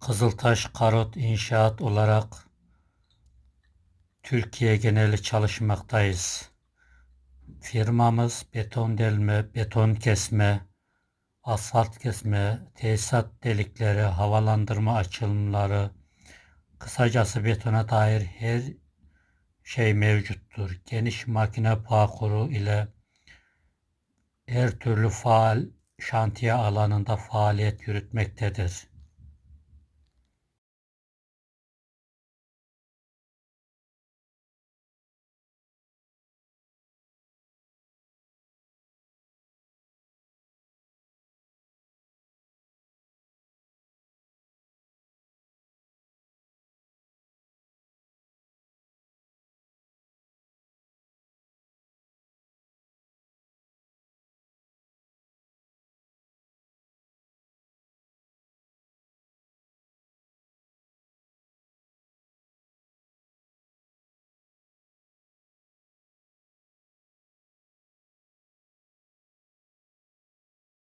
Kızıltaş Karot İnşaat olarak Türkiye geneli çalışmaktayız. Firmamız beton delme, beton kesme, asfalt kesme, tesisat delikleri, havalandırma açılımları, kısacası betona dair her şey mevcuttur. Geniş makine parkuru ile her türlü faal şantiye alanında faaliyet yürütmektedir.